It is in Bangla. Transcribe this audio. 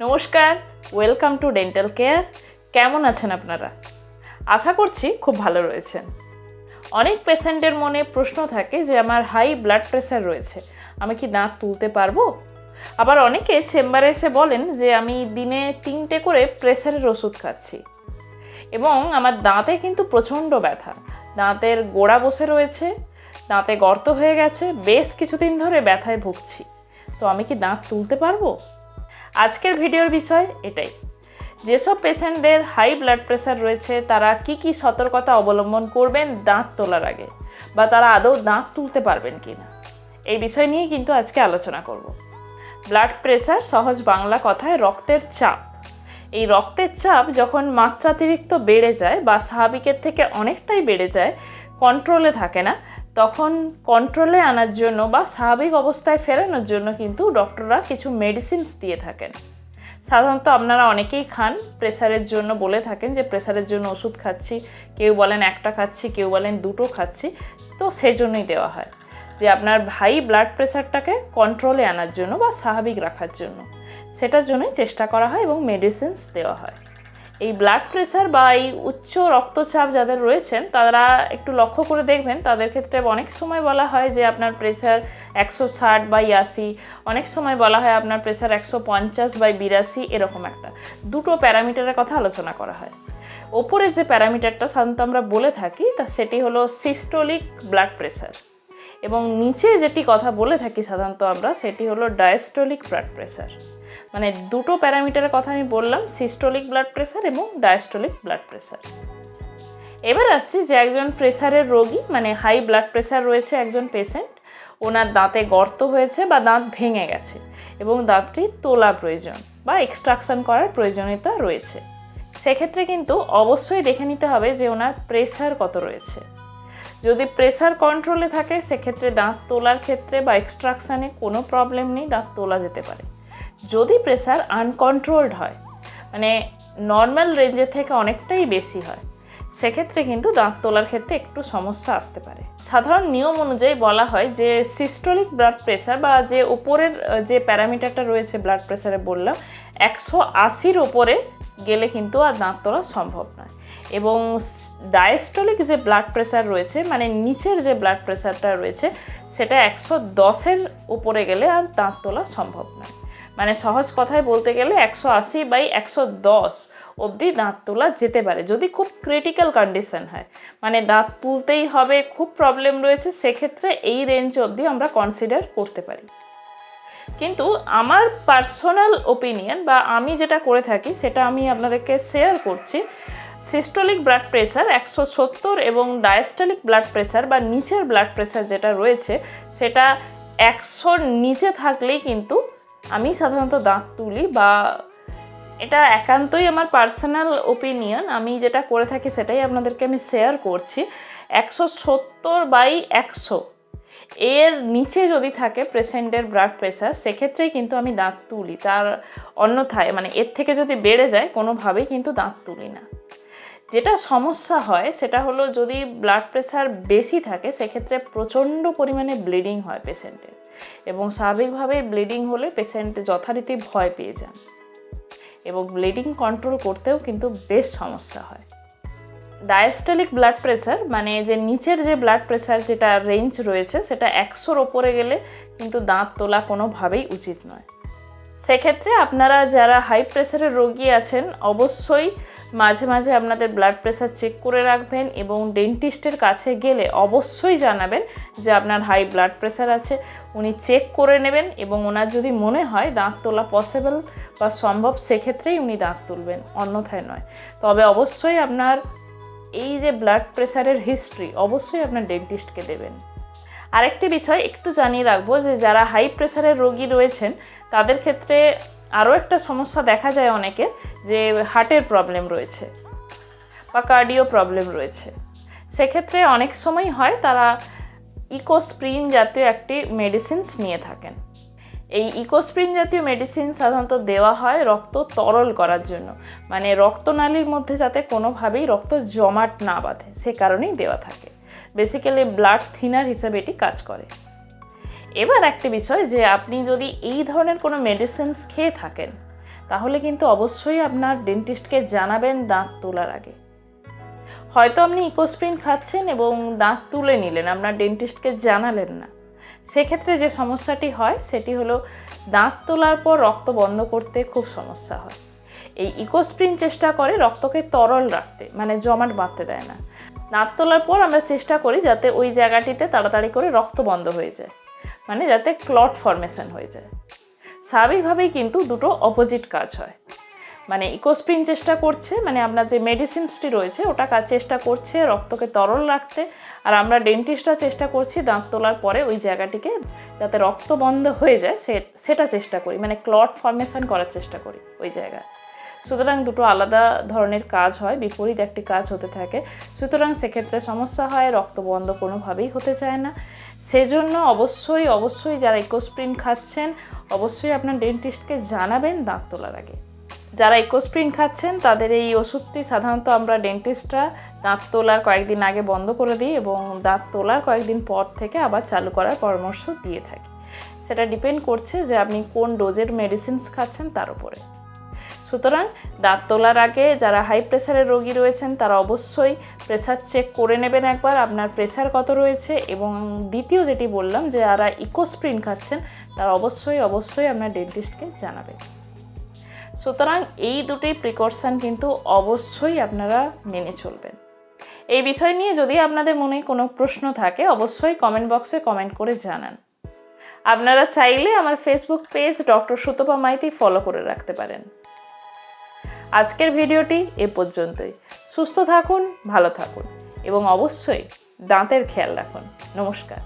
নমস্কার ওয়েলকাম টু ডেন্টাল কেয়ার কেমন আছেন আপনারা? আশা করছি খুব ভালো রয়েছেন। অনেক পেশেন্টের মনে প্রশ্ন থাকে যে, আমার হাই ব্লাড প্রেশার রয়েছে, আমি কি দাঁত তুলতে পারব? আবার অনেকে চেম্বারে এসে বলেন যে, আমি দিনে তিনটে করে প্রেশারের ওষুধ খাচ্ছি। এবং আমার দাঁতে কিন্তু প্রচণ্ড ব্যথা। দাঁতের গোড়া বসে রয়েছে, দাঁতে গর্ত হয়ে গেছে, বেশ কিছুদিন ধরে ব্যথায় ভুগছি। তো আমি কি দাঁত তুলতে পারব? আজকের ভিডিওর বিষয় এটাই। যেসব পেশেন্টদের হাই ব্লাড প্রেশার রয়েছে, তারা কি কি সতর্কতা অবলম্বন করবেন দাঁত তোলার আগে? বা তারা আদৌ দাঁত তুলতে পারবেন কি না এই বিষয় নিয়ে কিন্তু আজকে আলোচনা করব। ব্লাড প্রেশার সহজ বাংলা কথায় রক্তের চাপ। এই রক্তের চাপ যখন মাত্রাতিরিক্ত বেড়ে যায় বা স্বাভাবিকের থেকে অনেকটাই বেড়ে যায় কন্ট্রোলে থাকে না তখন কন্ট্রোলে আনার জন্য বা স্বাভাবিক অবস্থায় ফেরানোর জন্য কিন্তু ডক্টররা কিছু মেডিসিনস দিয়ে থাকেন। সাধারণত আপনারা অনেকেই খান প্রেসারের জন্য বলে থাকেন যে প্রেসারের জন্য ওষুধ খাচ্ছি, কেউ বলেন একটা খাচ্ছি, কেউ বলেন দুটো খাচ্ছি, তো সেজন্যই দেওয়া হয়। যে আপনার হাই ব্লাড প্রেশারটাকে কন্ট্রোলে আনার জন্য বা স্বাভাবিক রাখার জন্য। সেটার জন্যই চেষ্টা করা হয় এবং মেডিসিনস দেওয়া হয়। এই ব্লাড প্রেশার বা এই উচ্চ রক্তচাপ যাদের রয়েছেন, তারা একটু লক্ষ্য করে দেখবেন। তাদের ক্ষেত্রে অনেক সময় বলা হয় যে আপনার প্রেশার একশো ষাট বাই আশি অনেক সময় বলা হয় আপনার প্রেশার একশো পঞ্চাশ বাই বিরাশি, এরকম একটা। দুটো প্যারামিটারের কথা আলোচনা করা হয়। ওপরের যে প্যারামিটারটা সাধারণত আমরা বলে থাকি, তা সেটি হলো সিস্টোলিক ব্লাড প্রেশার এবং নিচে যেটি কথা বলে থাকি সাধারণত আমরা, সেটি হলো ডায়াস্টোলিক ব্লাড প্রেশার মানে দুটো প্যারামিটারের কথা আমি বললাম সিস্টোলিক ব্লাড প্রেশার এবং ডায়াস্টোলিক ব্লাড প্রেশার এবার আসছি যে একজন প্রেশারের রোগী মানে হাই ব্লাড প্রেশার রয়েছে একজন পেশেন্ট ওনার দাঁতে গর্ত হয়েছে বা দাঁত ভেঙে গেছে এবং দাঁতটি তোলা প্রয়োজন বা এক্সট্রাকশন করার প্রয়োজনীয়তা রয়েছে। সেক্ষেত্রে কিন্তু অবশ্যই দেখে নিতে হবে যে ওনার প্রেশার কত রয়েছে। যদি প্রেশার কন্ট্রোলে থাকে, সেক্ষেত্রে দাঁত তোলার ক্ষেত্রে বা এক্সট্রাকশানে কোনো প্রবলেম নেই, দাঁত তোলা যেতে পারে। যদি প্রেশার আনকন্ট্রোলড হয় মানে নর্মাল রেঞ্জের থেকে অনেকটাই বেশি হয়, সেক্ষেত্রে কিন্তু দাঁত তোলার ক্ষেত্রে একটু সমস্যা আসতে পারে। সাধারণ নিয়ম অনুযায়ী বলা হয় যে সিস্টোলিক ব্লাড প্রেশার বা যে উপরের যে প্যারামিটারটা রয়েছে ব্লাড প্রেশারে বললাম, একশো আশির ওপরে গেলে কিন্তু আর দাঁত তোলা সম্ভব নয়। এবং ডায়াস্টোলিক যে ব্লাড প্রেশার রয়েছে মানে নিচের যে ব্লাড প্রেশারটা রয়েছে, সেটা একশো দশের উপরে গেলে আর দাঁত তোলা সম্ভব নয়। মানে সহজ কথায় বলতে গেলে একশো আশি বাই একশো দশ অবধি দাঁত তোলা যেতে পারে, যদি খুব ক্রিটিক্যাল কন্ডিশন হয়। মানে দাঁত তুলতেই হবে, খুব প্রবলেম রয়েছে, সেক্ষেত্রে এই রেঞ্জ অবধি আমরা কনসিডার করতে পারি। কিন্তু আমার পার্সোনাল ওপিনিয়ন বা আমি যেটা করে থাকি, সেটা আমি আপনাদেরকে শেয়ার করছি। সিস্টোলিক ব্লাড প্রেশার একশো সত্তর এবং ডায়াস্টোলিক ব্লাড প্রেশার বা নিচের ব্লাড প্রেশার যেটা রয়েছে, সেটা একশোর নিচে থাকলেই কিন্তু আমি সাধারণত দাঁত তুলি বা এটা একান্তই আমার পার্সোনাল ওপিনিয়ন আমি যেটা করে থাকি সেটাই আপনাদেরকে আমি শেয়ার করছি। একশো সত্তর বাই একশো এর নিচে যদি থাকে পেশেন্টের ব্লাড প্রেশার সেক্ষেত্রেই কিন্তু আমি দাঁত তুলি। তার অন্যথায় মানে এর থেকে যদি বেড়ে যায়, কোনোভাবেই কিন্তু দাঁত তুলি না। যেটা সমস্যা হয়, সেটা হলো যদি ব্লাড প্রেশার বেশি থাকে, সেক্ষেত্রে প্রচণ্ড পরিমাণে ব্লিডিং হয় পেশেন্টের এবং স্বাভাবিকভাবে ব্লিডিং হলে পেশেন্ট যথারীতি ভয় পেয়ে যান। এবং ব্লিডিং কন্ট্রোল করতেও কিন্তু বেশ সমস্যা হয়। ডায়াস্টোলিক ব্লাড প্রেশার মানে যে নিচের যে ব্লাড প্রেশার যেটা রেঞ্জ রয়েছে, সেটা একশোর ওপরে গেলে কিন্তু দাঁত তোলা কোনোভাবেই উচিত নয়। সেক্ষেত্রে আপনারা যারা হাই প্রেশারের রোগী আছেন, অবশ্যই মাঝে মাঝে আপনাদের ব্লাড প্রেশার চেক করে রাখবেন এবং ডেন্টিস্টের কাছে গেলে অবশ্যই জানাবেন যে আপনার হাই ব্লাড প্রেশার আছে। উনি চেক করে নেবেন এবং ওনার যদি মনে হয় দাঁত তোলা পসিবল বা সম্ভব, সেক্ষেত্রেই উনি দাঁত তুলবেন, অন্যথায় নয়। তবে অবশ্যই আপনার এই যে ব্লাড প্রেশারের হিস্ট্রি অবশ্যই আপনার ডেন্টিস্টকে দেবেন। আরেকটি বিষয় একটু জানিয়ে রাখব যে যারা হাই প্রেশারের রোগী রয়েছেন, তাদের ক্ষেত্রে আরও একটা সমস্যা দেখা যায় অনেকে যে হার্টের প্রবলেম রয়েছে বা কার্ডিও প্রবলেম রয়েছে। সেক্ষেত্রে অনেক সময় হয় তারা ইকোস্প্রিন জাতীয় একটি মেডিসিনস নিয়ে থাকেন। এই ইকোস্প্রিন জাতীয় মেডিসিন সাধারণত দেওয়া হয় রক্ত তরল করার জন্য মানে রক্তনালীর মধ্যে যাতে কোনোভাবেই রক্ত জমাট না বাঁধে, সে কারণেই দেওয়া থাকে। বেসিক্যালি ব্লাড থিনার হিসেবে এটি কাজ করে। এবার একটি বিষয় যে আপনি যদি এই ধরনের কোনো মেডিসিনস খেয়ে থাকেন, তাহলে কিন্তু অবশ্যই আপনার ডেন্টিস্টকে জানাবেন দাঁত তোলার আগে। হয়তো আপনি ইকোস্প্রিন খাচ্ছেন এবং দাঁত তুলে নিলেন, আপনার ডেন্টিস্টকে জানালেন না। সেক্ষেত্রে যে সমস্যাটি হয়, সেটি হলো দাঁত তোলার পর রক্ত বন্ধ করতে খুব সমস্যা হয়। এই ইকোস্প্রিন চেষ্টা করে রক্তকে তরল রাখতে মানে জমাট বাঁধতে দেয় না। দাঁত তোলার পর আমরা চেষ্টা করি যাতে ওই জায়গাটিতে তাড়াতাড়ি করে রক্ত বন্ধ হয়ে যায়। মানে যাতে ক্লট ফর্মেশন হয়ে যায়। স্বাভাবিকভাবেই কিন্তু দুটো অপোজিট কাজ হয়। মানে ইকোস্প্রিন চেষ্টা করছে মানে আপনার যে মেডিসিনসটি রয়েছে ওটা কাজ চেষ্টা করছে রক্তকে তরল রাখতে। আর আমরা ডেন্টিস্টরা চেষ্টা করছি দাঁত তোলার পরে ওই জায়গাটিকে যাতে রক্ত বন্ধ হয়ে যায় সেটা চেষ্টা করি মানে ক্লট ফর্মেশন করার চেষ্টা করি ওই জায়গায়। সুতরাং দুটো আলাদা ধরনের কাজ হয়, বিপরীত একটি কাজ হতে থাকে। সুতরাং সেক্ষেত্রে সমস্যা হয়, রক্ত বন্ধ কোনোভাবেই হতে চায় না। সেজন্য অবশ্যই অবশ্যই যারা ইকোস্প্রিন খাচ্ছেন, অবশ্যই আপনার ডেন্টিস্টকে জানাবেন দাঁত তোলার আগে। যারা ইকোস্প্রিন খাচ্ছেন, তাদের এই ওষুধটি সাধারণত আমরা ডেন্টিস্টরা দাঁত তোলার কয়েকদিন আগে বন্ধ করে দিই এবং দাঁত তোলার কয়েকদিন পর থেকে আবার চালু করার পরামর্শ দিয়ে থাকি। সেটা ডিপেন্ড করছে যে আপনি কোন ডোজের মেডিসিনস খাচ্ছেন তার উপরে। সুতরাং দাঁত তোলার আগে যারা হাই প্রেশারের রোগী রয়েছেন, তারা অবশ্যই প্রেশার চেক করে নেবেন একবার, আপনার প্রেসার কত রয়েছে এবং দ্বিতীয় যেটি বললাম যে যারা ইকোস্প্রিন খাচ্ছেন, তারা অবশ্যই অবশ্যই আপনার ডেন্টিস্টকে জানাবেন। সুতরাং এই দুটি প্রিকশন কিন্তু অবশ্যই আপনারা মেনে চলবেন। এই বিষয় নিয়ে যদি আপনাদের মনে কোনো প্রশ্ন থাকে, অবশ্যই কমেন্ট বক্সে কমেন্ট করে জানান। আপনারা চাইলে আমার Facebook page doctor Sutapa Maiti follow করে রাখতে পারেন। আজকের ভিডিওটি এ পর্যন্তই। সুস্থ থাকুন ভালো থাকুন এবং অবশ্যই দাঁতের খেয়াল রাখুন। নমস্কার।